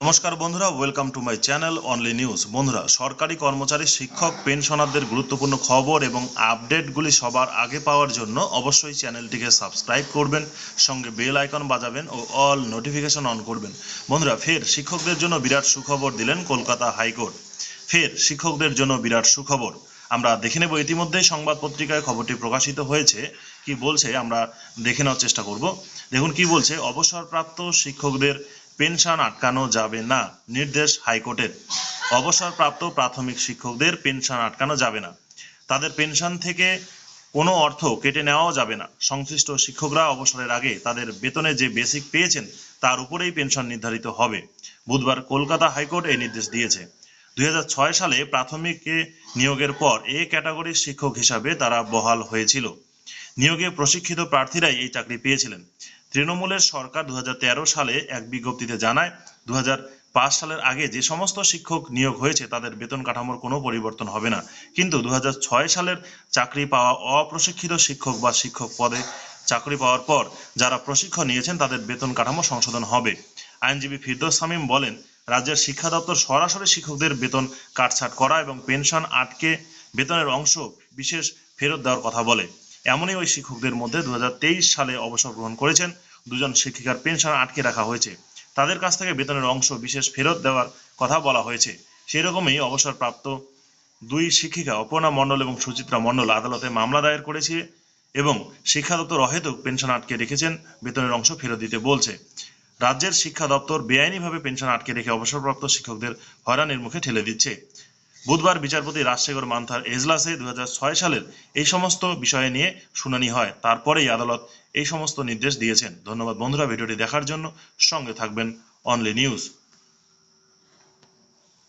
নমস্কার বন্ধুরা welcome to my channel only news বন্ধুরা, সরকারি কর্মচারী, শিক্ষক, পেনশনারদের গুরুত্বপূর্ণ খবর এবং আপডেটগুলি সবার আগে পাওয়ার জন্য অবশ্যই চ্যানেলটিকে সাবস্ক্রাইব করবেন, সঙ্গে বেল আইকন বাজাবেন ও অল নোটিফিকেশন অন করবেন। বন্ধুরা, ফের শিক্ষকদের জন্য বিরাট সুখবর দিলেন কলকাতা হাইকোর্ট। ফের শিক্ষকদের জন্য বিরাট সুখবর। আমরা দেখে নেব ইতিমধ্যেই সংবাদ পত্রিকায় খবরটি প্রকাশিত হয়েছে। কি বলছে, আমরা দেখে নেওয়ার চেষ্টা করব। দেখুন কি বলছে, অবসরপ্রাপ্ত শিক্ষকদের পেনশন আটকানো যাবে না, নির্দেশ হাইকোর্টের। অবসরপ্রাপ্ত প্রাথমিক শিক্ষকদের পেনশন আটকানো যাবে না। তাদের পেনশন থেকে কোনো অর্থ কেটে নেওয়াও যাবে না। সংশ্লিষ্ট শিক্ষকরা অবসরের আগে তাদের বেতনে যে বেসিক পেয়েছেন, তার উপরেই পেনশন নির্ধারিত হবে। বুধবার কলকাতা হাইকোর্ট এই নির্দেশ দিয়েছে। দুই হাজার ছয় সালে প্রাথমিকে নিয়োগের পর এ ক্যাটাগরির শিক্ষক হিসাবে তারা বহাল হয়েছিল। নিয়োগে প্রশিক্ষিত প্রার্থীরাই এই চাকরি পেয়েছিলেন। তৃণমূলের সরকার দু হাজার তেরো সালে এক বিজ্ঞপ্তিতে জানায় দু পাঁচ সালের আগে যে সমস্ত শিক্ষক নিয়োগ হয়েছে তাদের বেতন কাঠামোর কোনো পরিবর্তন হবে না। কিন্তু দু হাজার ছয় সালের চাকরি পাওয়া অপ্রশিক্ষিত শিক্ষক বা শিক্ষক পদে চাকরি পাওয়ার পর যারা প্রশিক্ষণ নিয়েছেন তাদের বেতন কাঠামো সংশোধন হবে। আইনজীবী ফিরদৌস সামিম বলেন, রাজ্যের শিক্ষা দপ্তর সরাসরি শিক্ষকদের বেতন কাটছাট করা এবং পেনশন আটকে বেতনের অংশ বিশেষ ফেরত দেওয়ার কথা বলে। এমনই ওই শিক্ষকদের মধ্যে দু হাজার তেইশ সালে অবসর গ্রহণ করেছেন দুজন শিক্ষিকার পেনশন আটকে রাখা হয়েছে। তাদের কাছ থেকে বেতনের অংশ বিশেষ ফেরত দেওয়ার কথা বলা হয়েছে। সেই রকমই অবসরপ্রাপ্ত দুই শিক্ষিকা অপর্ণা মণ্ডল এবং সুচিত্রা মণ্ডল আদালতে মামলা দায়ের করেছে এবং শিক্ষা দপ্তর অহেতুক পেনশন আটকে রেখেছেন, বেতনের অংশ ফেরত দিতে বলছে। রাজ্যের শিক্ষা দপ্তর বেআইনিভাবে পেনশন আটকে রেখে অবসরপ্রাপ্ত শিক্ষকদের হয়রানির মুখে ঠেলে দিচ্ছে। বুধবার বিচারপতি রাজশেখর মান্থার এজলাসে দু হাজার ছয় সালের এই সমস্ত বিষয় নিয়ে শুনানি হয়। তারপরেই আদালত এই সমস্ত নির্দেশ দিয়েছেন। ধন্যবাদ বন্ধুরা, ভিডিওটি দেখার জন্য সঙ্গে থাকবেন অনলি নিউজ।